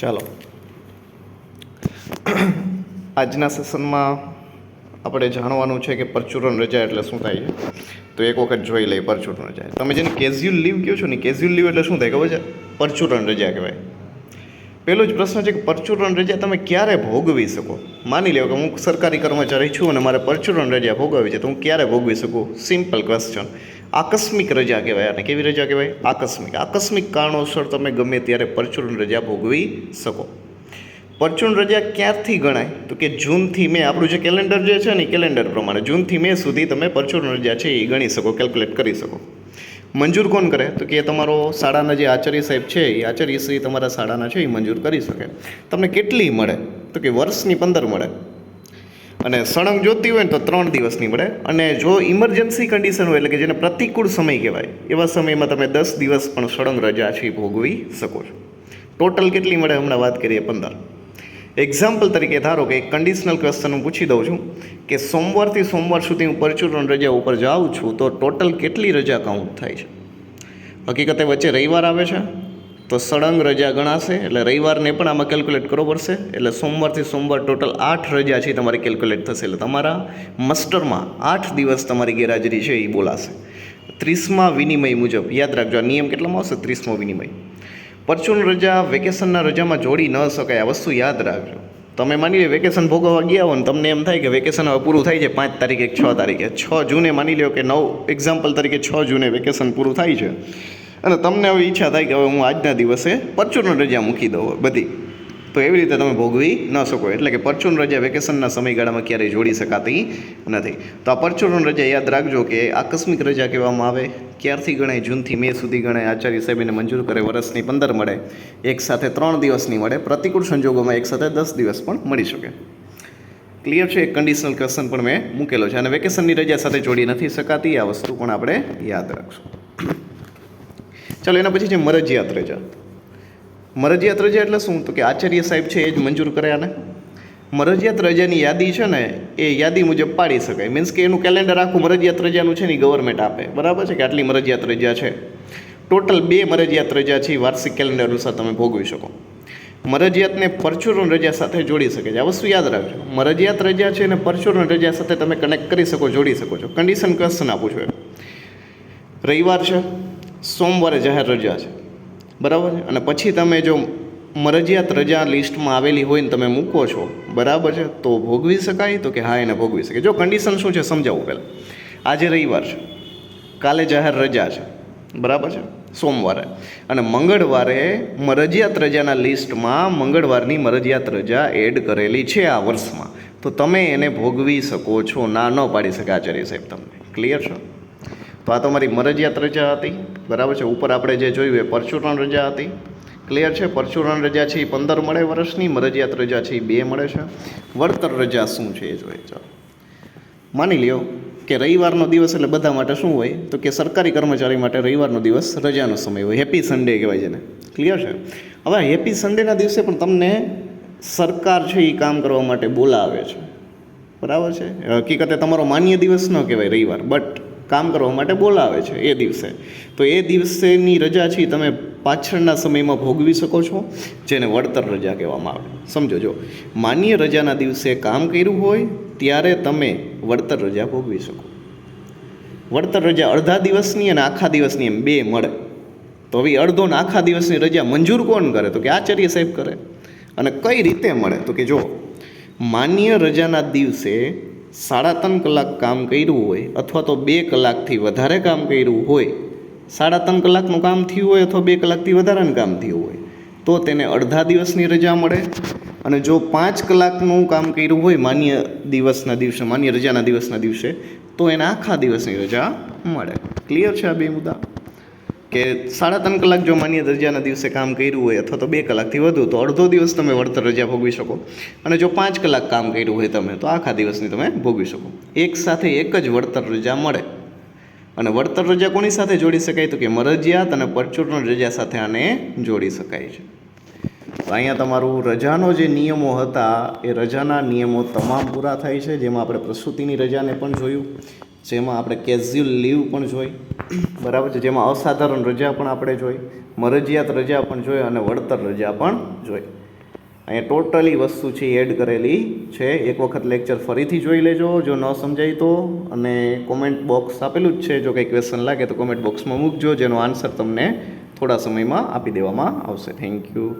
ચાલો. આજના સેશનમાં આપણે જાણવાનું છે કે પરચુરણ રજા એટલે શું થાય છે? તો એક વખત જોઈ લઈએ પરચુરણ રજા. તમે જેને કેઝ્યુઅલ લીવ કહો છો ને કેઝ્યુઅલ લીવ એટલે શું થાય ખબર છે? પરચુરણ રજા કહેવાય. પહેલો જ પ્રશ્ન છે કે પરચુરણ રજા તમે ક્યારે ભોગવી શકો? માની લો કે હું સરકારી કર્મચારી છું અને મારે પરચુરણ રજા ભોગવવી છે, તો હું ક્યારે ભોગવી શકું? સિમ્પલ ક્વેશ્ચન આકસ્મિક રજા કહેવાય. અને કેવી રજા કહેવાય? આકસ્મિક. આકસ્મિક કારણોસર તમે ગમે ત્યારે પરચુરણ રજા ભોગવી શકો. પરચુરણ રજા ક્યારથી ગણાય? તો કે જૂનથી મે આપણું જે કેલેન્ડર જે છે ને કેલેન્ડર પ્રમાણે જૂનથી મે સુધી તમે પરચુરણ રજા છે એ ગણી શકો, કેલ્ક્યુલેટ કરી શકો. મંજૂર કોણ કરે? તો કે એ તમારો શાળાના જે આચાર્ય સાહેબ છે, એ આચાર્ય શ્રી તમારા શાળાના છે, એ મંજૂર કરી શકે. તમને કેટલી મળે? તો કે વર્ષની પંદર મળે. અને સળંગ જોતી હોય ને તો ત્રણ દિવસની મળે અને જો ઇમરજન્સી કન્ડિશન હોય એટલે કે જેને પ્રતિકૂળ સમય કહેવાય, એવા સમયમાં તમે દસ દિવસ પણ સળંગ રજા છે ભોગવી શકો છો. ટોટલ કેટલી મળે? હમણાં વાત કરીએ પંદર. એક્ઝામ્પલ તરીકે ધારો કે એક કન્ડિશનલ ક્વેશ્ચન હું પૂછી દઉં છું કે સોમવારથી સોમવાર સુધી હું પરચુરણ રજા ઉપર જાઉં છું તો ટોટલ કેટલી રજા કાઉન્ટ થાય છે? હકીકતે વચ્ચે રવિવાર આવે છે? તો સળંગ રજા ગણાશે, એટલે રવિવારને પણ આમાં કેલ્ક્યુલેટ કરવો પડશે, એટલે સોમવારથી સોમવાર ટોટલ આઠ રજા છે તમારી કેલ્ક્યુલેટ થશે. એટલે તમારા મસ્ટરમાં આઠ દિવસ તમારી ગેરહાજરી છે એ બોલાશે. ત્રીસમાં વિનિમય મુજબ, યાદ રાખજો, આ નિયમ કેટલામાં આવશે? ત્રીસમો વિનિમય. પરચુન રજા, વેકેશનના રજામાં જોડી ન શકાય, આ વસ્તુ યાદ રાખજો. તમે માની લો વેકેશન ભોગવવા ગયા હો ને તમને એમ થાય કે વેકેશન હવે પૂરું થાય છે, પાંચ તારીખે છ તારીખે. છ જૂને માની લો કે નવ એક્ઝામ્પલ તરીકે છ જૂને વેકેશન પૂરું થાય છે. અને તમને હવે ઈચ્છા થાય કે હવે હું આજના દિવસે પરચુરણ રજા મૂકી દઉં બધી. તો એવી રીતે તમે ભોગવી ન શકો, એટલે કે પરચુરણ રજા વેકેશનના સમયગાળામાં ક્યારેય જોડી શકાતી નથી. તો આ પરચુરણ રજા યાદ રાખજો કે આકસ્મિક રજા કહેવામાં આવે. ક્યારથી ગણાય? જૂનથી મે સુધી ગણાય. આચાર્ય સાહેબને મંજૂર કરે, વર્ષની પંદર મળે. એક સાથે ત્રણ દિવસની મળે. પ્રતિકૂળ સંજોગોમાં એક સાથે દસ દિવસ પણ મળી શકે. ક્લિયર છે? એક કન્ડિશનલ ક્વેશ્ચન પણ મેં મૂકેલો છે. અને વેકેશનની રજા સાથે જોડી નથી શકાતી. આ વસ્તુ પણ આપણે યાદ રાખશું. ચાલો એના પછી છે. મરજિયાત રજા મરજિયાત રજા એટલે શું? તો કે આચાર્ય સાહેબ છે એ જ મંજૂર કરે આને. મરજિયાત રજાની યાદી છે ને, એ યાદી મુજબ પાડી શકાય. મીન્સ કે એનું કેલેન્ડર આખું મરજિયાત રજાનું છે ને ગવર્મેન્ટ આપે. બરાબર છે કે આટલી મરજિયાત રજા છે? ટોટલ બે મરજિયાત રજા છે વાર્ષિક કેલેન્ડર અનુસાર તમે ભોગવી શકો. મરજિયાતને પરચુરણ રજા સાથે જોડી શકે છે. આ વસ્તુ યાદ રાખજો. મરજિયાત રજા છે અને પરચુરણ રજા સાથે તમે કનેક્ટ કરી શકો, જોડી શકો છો. કન્ડિશન ક્વેશ્ચન આપું છું રવિવાર છે. સોમવારે જાહેર રજા છે. બરાબર છે? અને પછી તમે જો મરજિયાત રજા લિસ્ટમાં આવેલી હોય ને તમે મૂકો છો, બરાબર છે? તો ભોગવી શકાય? તો કે હા, એને ભોગવી શકે જો કન્ડિશન શું છે સમજાવું પહેલાં. આજે રવિવાર છે. કાલે જાહેર રજા છે. બરાબર છે? સોમવારે. અને મંગળવારે મરજિયાત રજાના લિસ્ટમાં મંગળવારની મરજિયાત રજા એડ કરેલી છે આ વર્ષમાં. તો તમે એને ભોગવી શકો છો. ના, ન પાડી શકે આચાર્ય સાહેબ તમને. ક્લિયર છે? તો આ તમારી મરજિયાત રજા હતી? બરાબર છે. ઉપર આપણે જે જોયું એ પરચુરણ રજા હતી. ક્લિયર છે? પરચુરણ રજા છે એ પંદર મળે વર્ષની, મરજિયાત રજા છે એ બે મળે છે. વળતર રજા શું છે એ જોઈએ. ચાલો. માની લ્યો કે રવિવારનો દિવસ એટલે બધા માટે શું હોય? તો કે સરકારી કર્મચારી માટે રવિવારનો દિવસ રજાનો સમય હોય. હેપી સન્ડે કહેવાય છે ને ક્લિયર છે? હવે હેપી સન્ડેના દિવસે પણ તમને સરકાર છે એ કામ કરવા માટે બોલાવે છે. બરાબર છે? હકીકતે તમારો માન્ય દિવસ ન કહેવાય રવિવાર. બટ કામ કરવા માટે બોલાવે છે એ દિવસે. તો એ દિવસેની રજા છે તમે પાછળના સમયમાં ભોગવી શકો છો, જેને વળતર રજા કહેવામાં આવે. સમજો જો, માન્ય રજાના દિવસે કામ કર્યું હોય, ત્યારે તમે વળતર રજા ભોગવી શકો. વળતર રજા અડધા દિવસની અને આખા દિવસની એમ બે મળે. તો હવે અડધો ને આખા દિવસની રજા મંજૂર કોણ કરે? તો કે આચાર્ય સાહેબ કરે. અને કઈ રીતે મળે? તો કે જો, માન્ય રજાના દિવસે સાડા ત્રણ કલાક કામ કર્યું હોય અથવા તો બે કલાકથી વધારે કામ કર્યું હોય, સાડા ત્રણ કલાકનું કામ થયું હોય અથવા બે કલાકથી વધારાનું કામ થયું હોય, તો તેને અડધા દિવસની રજા મળે. અને જો પાંચ કલાકનું કામ કર્યું હોય માન્ય દિવસના દિવસે, માન્ય રજાના દિવસના દિવસે, તો એને આખા દિવસની રજા મળે. ક્લિયર છે આ બે મુદ્દા? કે સાડા ત્રણ કલાક જો માન્ય દરજાના દિવસે કામ કર્યું હોય અથવા તો બે કલાકથી વધુ, તો અડધો દિવસ તમે વળતર રજા ભોગવી શકો. અને જો પાંચ કલાક કામ કર્યું હોય તમે, તો આખા દિવસની તમે ભોગવી શકો. એક સાથે એક જ વળતર રજા મળે. અને વળતર રજા કોની સાથે જોડી શકાય? તો કે મરજિયાત અને પરચુરણ રજા સાથે આને જોડી શકાય છે. તો અહીંયા તમારું રજાનો જે નિયમો હતા, એ રજાના નિયમો તમામ પૂરા થાય છે, જેમાં આપણે પ્રસૂતિની રજાને પણ જોયું. જેમાં આપણે કેઝ્યુઅલ લીવ પણ જોઈ, બરાબર છે? જેમાં અસાધારણ રજા પણ આપણે જોઈ, મરજિયાત રજા પણ જોઈ અને વળતર રજા પણ જોઈ. અહીંયા ટોટલી વસ્તુ છે એડ કરેલી છે. એક વખત લેક્ચર ફરીથી જોઈ લેજો. જો ન સમજાય તો, અને કોમેન્ટ બોક્સ આપેલું જ છે. જો કંઈ ક્વેશ્ચન લાગે તો કોમેન્ટ બોક્સમાં મૂકજો. જેનો આન્સર તમને થોડા સમયમાં આપી દેવામાં આવશે. Thank you